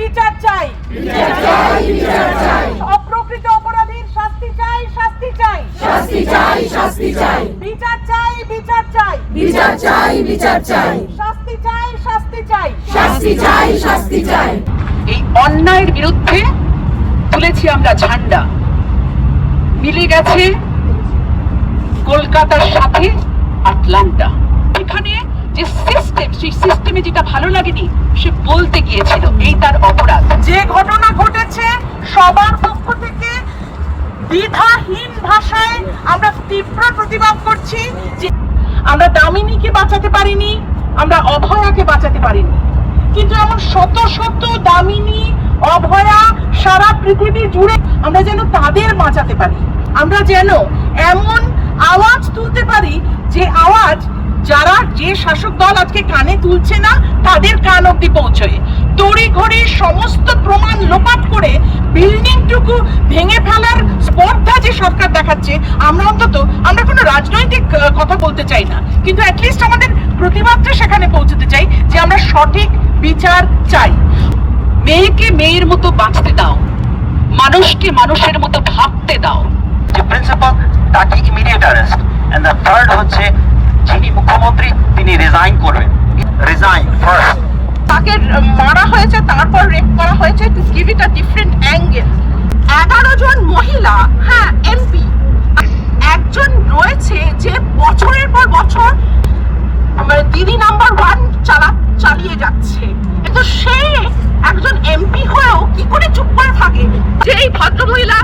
বিচার চাই। অপ্রকৃত অপরাধীর শাস্তি চাই শাস্তি চাই। শাস্তি চাই শাস্তি চাই। বিচার চাই বিচার চাই। বিচার চাই বিচার চাই। শাস্তি চাই শাস্তি চাই। শাস্তি চাই শাস্তি চাই। এই অন্যায়ের বিরুদ্ধে তুলেছি আমরা ঝান্ডা। মিলে গেছে কলকাতার সাথে আটলান্টা। এখানে যে সিস্টেম সেই সিস্টেমে যেটা ভালো লাগেনি সে বলতে গিয়েছিল এই তার অপরাধ যে ঘটনা ঘটেছে সবার পক্ষ থেকে দ্বিধাহীন ভাষায় আমরা তীব্র প্রতিবাদ করছি যে আমরা দামিনীকে বাঁচাতে পারিনি, আমরা অভয়াকে বাঁচাতে পারিনি। কিন্তু এমন শত শত দামিনী, অভয়া সারা পৃথিবী জুড়ে আমরা যেন তাদের বাঁচাতে পারি। আমরা যেন এমন আওয়াজ তুলতে পারি যে আওয়াজ যারা যে শাসক দল আজকে কানে তুলছে না, তাদের কান অব্দি পৌঁছয়। তড়ি ঘড়ি সমস্ত প্রমাণ লোপাট করে বিল্ডিংটুকু ভেঙে ফেলার স্পর্ধা যে সরকার দেখাচ্ছে, আমরা অন্তত, আমরা কোনো রাজনৈতিক কথা কিন্তু অ্যাটলিস্ট আমাদের প্রতিবাদটা সেখানে পৌঁছতে চাই যে আমরা সঠিক বিচার চাই। মেয়েকে মেয়ের মতো বাঁচতে দাও। মানুষকে মানুষের মতো ভাবতে দাও। যে প্রিন্সিপাল তাকে immediate arrest and the third হচ্ছে যিনি মুখ্যমন্ত্রী তিনি রিজাইন করবেন। রিজাইন ফার্স্ট তাকে মারা হয়েছে তারপর রেপ করা হয়েছে to give it a different angle এগারো জন মহিলা হ্যাঁ এমপি একজন রয়েছে যে বছরের পর বছর মানে দিদি নাম্বার ওয়ান চালা চালিয়ে যাচ্ছে কিন্তু সে একজন এমপি হয়েও কি করে চুপ করে থাকে যে এই ভদ্রমহিলা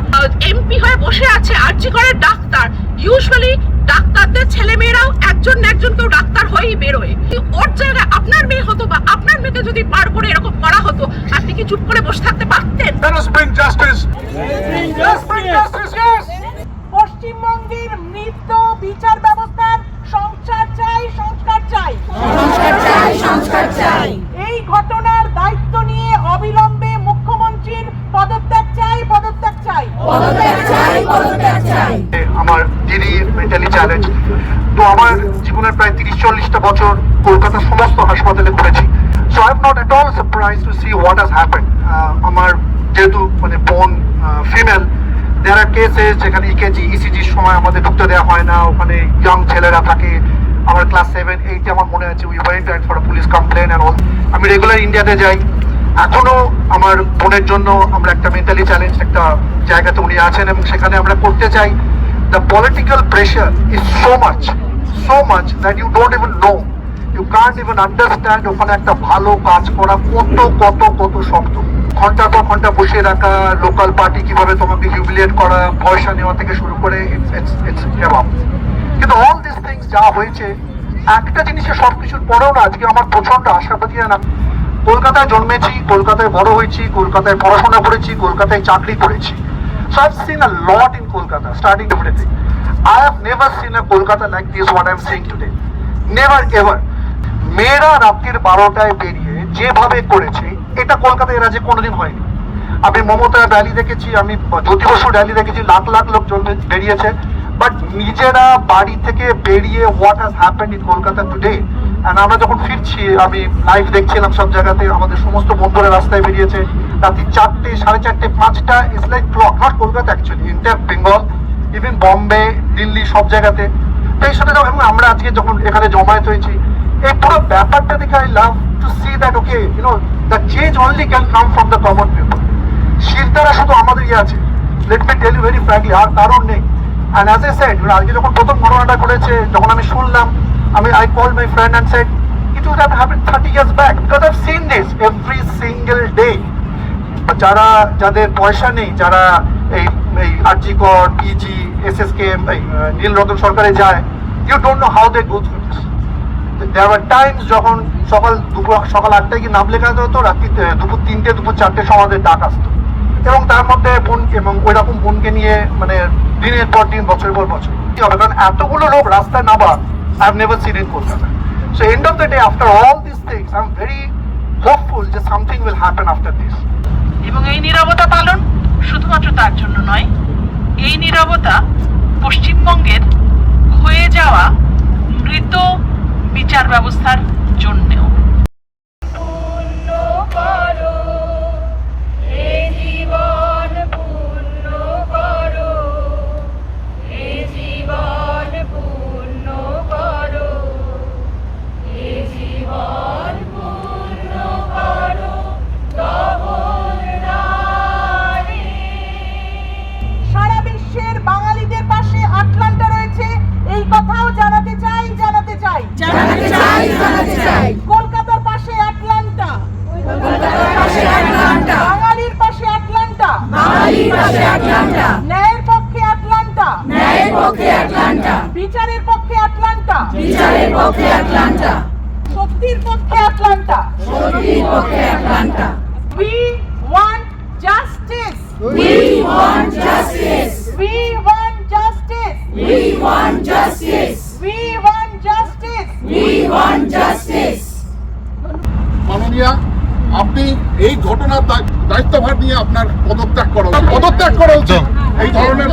এমপি হয়ে বসে আছে আরজি করে ডাক্তার ইউজুয়ালি ডাক্তারদের ছেলে মেয়েরাও একজন না একজন কেউ ডাক্তার হয়েই বেরোয়। ওর জায়গায় আপনার মেয়ে হতো বা আপনার মেয়েকে যদি বার করে এরকম করা হতো আপনি কি চুপ করে বসে থাকতে পারতেন. পশ্চিমবঙ্গের মৃত বিচার ব্যবস্থার সংস্কার চাই সংস্কার চাই। সংস্কার চাই সংস্কার চাই। এই ঘটনার দায়িত্ব নিয়ে অবিলম্বে মুখ্যমন্ত্রীর পদত্যাগ চাই। পদত্যাগ চাই পদত্যাগ চাই। আমার দিদি মেন্টালি চ্যালেঞ্জ তো আমার জীবনের প্রায় তিরিশ চল্লিশটা বছর কলকাতার সমস্ত হাসপাতালে ঘুরেছি। So I am not at all surprise to see what has happen আমার যেহেতু মানে বোন ফিমেল দেয়ার আর কেসেস যেখানে E ইকেজি ইসিজির সময় আমাদের ঢুকতে দেওয়া হয় না। ওখানে ইয়াং ছেলেরা থাকে। আমার ক্লাস সেভেন এইটে আমার মনে আছে we went for police complain and all আমি রেগুলার ইন্ডিয়াতে যাই। এখনও আমার বোনের জন্য আমরা একটা মেন্টালি চ্যালেঞ্জ একটা জায়গাতে উনি আছেন এবং সেখানে আমরা করতে চাই। The political pressure is so much so much that you don't even know You can't even understand ওখানে একটা ভালো কাজ করা কত কত কত শক্ত ঘণ্টার পর ঘণ্টা বসে রাখা লোকাল পার্টি কীভাবে তোমাকে হিউমিলিয়েট করা, পয়সা নেওয়া থেকে শুরু করে কিন্তু অল দিস থিংস যা হয়েছে, একটা জিনিসে সবকিছুর পরেও না আজকে আমার প্রচণ্ড আশাবাদী না কলকাতায় জন্মেছি কলকাতায় বড় হয়েছি কলকাতায় পড়াশোনা করেছি কলকাতায় চাকরি করেছি So I've seen a lot in Kolkata, starting everything. I have never seen a Kolkata like this, what I'm seeing today. Never ever. মেয়েরা রাত্রির বারোটায় বেরিয়ে যেভাবে করেছে এটা কলকাতায় এর আগে কোনোদিন হয়নি আমি মমতা র্যালি দেখেছি আমি জ্যোতি বসু র্যালি দেখেছি লাখ লাখ লোক জন- বেরিয়েছে বাট নিজেরা বাড়ি থেকে বেরিয়ে what has happened in Kolkata today আমরা যখন ফিরছি, আমি লাইভ দেখছিলাম সব জায়গাতে, আমাদের সমস্ত বন্ধুরা রাস্তায় বেরিয়েছে। রাত্রি চারটে, সাড়ে চারটে, পাঁচটা is like clock not Kolkata actually entire Bengal even Bombay Delhi সব জায়গাতে। তো এই সাথে যখন আমরা আজকে যখন এখানে জমায়েত হয়েছি, এই পুরো ব্যাপারটা দেখে I love to see that okay you know the change only can come from the common people শিরদারা শুধু আমাদের ইয়ে আছে। Let me tell you very frankly আর কারণ নেই। অ্যান্ড অ্যাজ এ সেড আজকে যখন প্রথম ঘটনাটা করেছে যখন আমি শুনলাম আমি I call my friend and said it would have happen thirty years back because I've seen this every single day যারা, যাদের পয়সা নেই, যারা এই এই RG Kar PG S S K এই নীলরতন সরকারে যায় you don't know how they go through this there are times যখন সকাল দুপুর, সকাল আটটায় কি নাম লেখাতে হতো, রাত্রি দুপুর তিনটে, দুপুর চারটে আমাদের ডাক আসতো। এবং তার মধ্যে বোন, এবং ওই রকম বোনকে নিয়ে মানে দিনের পর দিন, বছরের পর বছর। কারণ এতগুলো লোক রাস্তায় নামা I never seen in Kolkata. So end of the day, after all these things, I'm very hopeful that something will happen after this. এবং এই নীরবতা পালন শুধুমাত্র তার জন্য নয় এই নীরবতা পশ্চিমবঙ্গের হয়ে যাওয়া মৃত বিচার ব্যবস্থার জন্যেও বিচারের পক্ষে আটলান্টা সত্যির পক্ষে আটলান্টা সত্যির পক্ষে Atlanta We want justice. We want justice. We want justice. We want justice. We want justice. We want justice. মাননীয়া আপনি এই ঘটনার দায়- দায়িত্বভার নিয়ে আপনার পদত্যাগ করা পদত্যাগ করা উচিত এই ধরনের